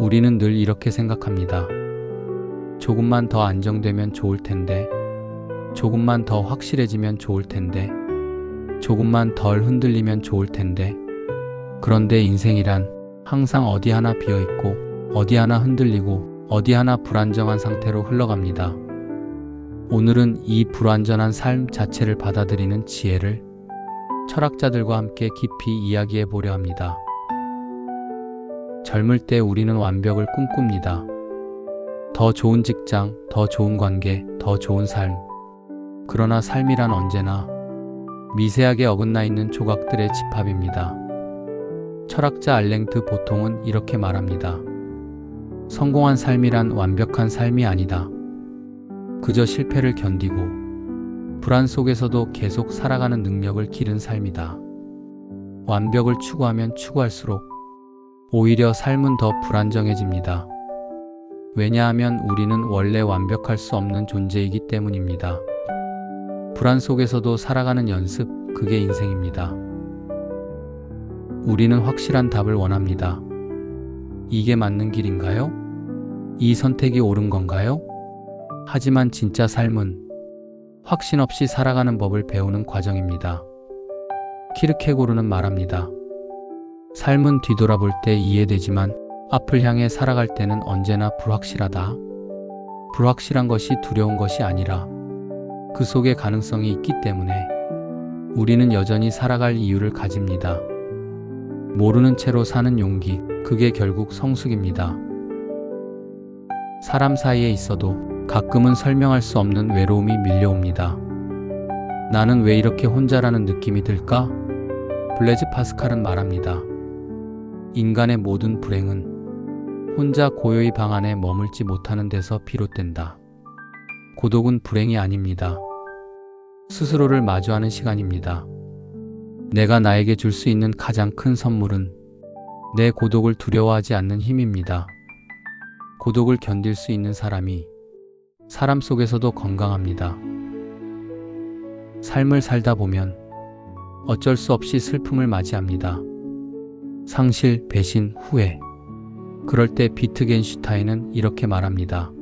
우리는 늘 이렇게 생각합니다. 조금만 더 안정되면 좋을 텐데, 조금만 더 확실해지면 좋을 텐데, 조금만 덜 흔들리면 좋을 텐데, 그런데 인생이란 항상 어디 하나 비어 있고, 어디 하나 흔들리고, 어디 하나 불안정한 상태로 흘러갑니다. 오늘은 이 불완전한 삶 자체를 받아들이는 지혜를 철학자들과 함께 깊이 이야기해 보려 합니다. 젊을 때 우리는 완벽을 꿈꿉니다. 더 좋은 직장, 더 좋은 관계, 더 좋은 삶. 그러나 삶이란 언제나 미세하게 어긋나 있는 조각들의 집합입니다. 철학자 알랭트 보통은 이렇게 말합니다. 성공한 삶이란 완벽한 삶이 아니다. 그저 실패를 견디고 불안 속에서도 계속 살아가는 능력을 기른 삶이다. 완벽을 추구하면 추구할수록 오히려 삶은 더 불안정해집니다. 왜냐하면 우리는 원래 완벽할 수 없는 존재이기 때문입니다. 불안 속에서도 살아가는 연습, 그게 인생입니다. 우리는 확실한 답을 원합니다. 이게 맞는 길인가요? 이 선택이 옳은 건가요? 하지만 진짜 삶은 확신 없이 살아가는 법을 배우는 과정입니다. 키르케고르는 말합니다. 삶은 뒤돌아볼 때 이해되지만 앞을 향해 살아갈 때는 언제나 불확실하다. 불확실한 것이 두려운 것이 아니라 그 속에 가능성이 있기 때문에 우리는 여전히 살아갈 이유를 가집니다. 모르는 채로 사는 용기, 그게 결국 성숙입니다. 사람 사이에 있어도 가끔은 설명할 수 없는 외로움이 밀려옵니다. 나는 왜 이렇게 혼자라는 느낌이 들까? 블레즈 파스칼은 말합니다. 인간의 모든 불행은 혼자 고요히 방 안에 머물지 못하는 데서 비롯된다. 고독은 불행이 아닙니다. 스스로를 마주하는 시간입니다. 내가 나에게 줄 수 있는 가장 큰 선물은 내 고독을 두려워하지 않는 힘입니다. 고독을 견딜 수 있는 사람이 사람 속에서도 건강합니다. 삶을 살다 보면 어쩔 수 없이 슬픔을 맞이합니다. 상실, 배신, 후회. 그럴 때 비트겐슈타인은 이렇게 말합니다.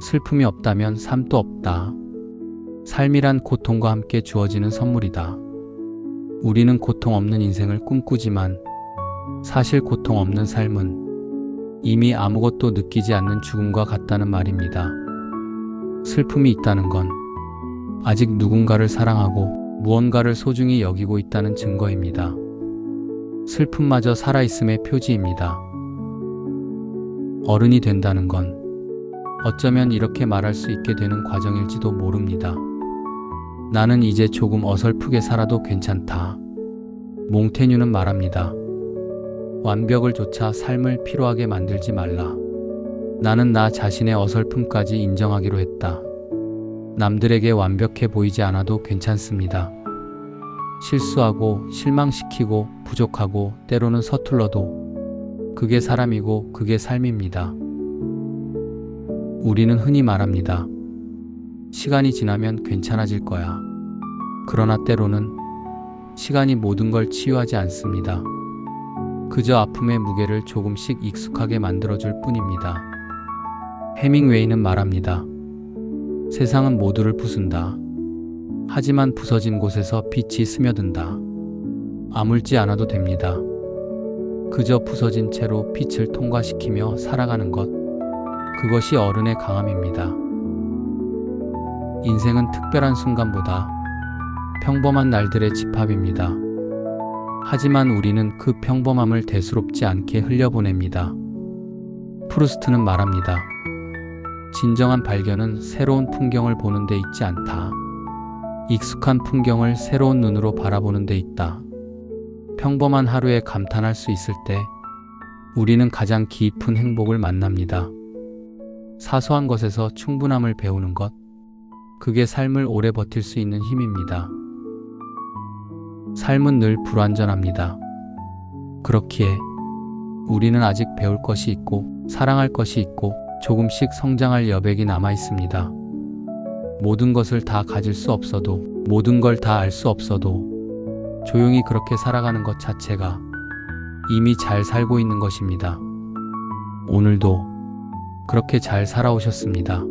슬픔이 없다면 삶도 없다. 삶이란 고통과 함께 주어지는 선물이다. 우리는 고통 없는 인생을 꿈꾸지만 사실 고통 없는 삶은 이미 아무것도 느끼지 않는 죽음과 같다는 말입니다. 슬픔이 있다는 건 아직 누군가를 사랑하고 무언가를 소중히 여기고 있다는 증거입니다. 슬픔마저 살아있음의 표지입니다. 어른이 된다는 건 어쩌면 이렇게 말할 수 있게 되는 과정일지도 모릅니다. 나는 이제 조금 어설프게 살아도 괜찮다. 몽테뉴는 말합니다. 완벽을 조차 삶을 피로하게 만들지 말라. 나는 나 자신의 어설픔까지 인정하기로 했다. 남들에게 완벽해 보이지 않아도 괜찮습니다. 실수하고 실망시키고 부족하고 때로는 서툴러도 그게 사람이고 그게 삶입니다. 우리는 흔히 말합니다. 시간이 지나면 괜찮아질 거야. 그러나 때로는 시간이 모든 걸 치유하지 않습니다. 그저 아픔의 무게를 조금씩 익숙하게 만들어줄 뿐입니다. 해밍웨이는 말합니다. 세상은 모두를 부순다. 하지만 부서진 곳에서 빛이 스며든다. 아물지 않아도 됩니다. 그저 부서진 채로 빛을 통과시키며 살아가는 것. 그것이 어른의 강함입니다. 인생은 특별한 순간보다 평범한 날들의 집합입니다. 하지만 우리는 그 평범함을 대수롭지 않게 흘려보냅니다. 프루스트는 말합니다. 진정한 발견은 새로운 풍경을 보는 데 있지 않다. 익숙한 풍경을 새로운 눈으로 바라보는 데 있다. 평범한 하루에 감탄할 수 있을 때 우리는 가장 깊은 행복을 만납니다. 사소한 것에서 충분함을 배우는 것, 그게 삶을 오래 버틸 수 있는 힘입니다. 삶은 늘 불완전합니다. 그렇기에 우리는 아직 배울 것이 있고 사랑할 것이 있고 조금씩 성장할 여백이 남아 있습니다. 모든 것을 다 가질 수 없어도 모든 걸 다 알 수 없어도 조용히 그렇게 살아가는 것 자체가 이미 잘 살고 있는 것입니다. 오늘도 그렇게 잘 살아오셨습니다.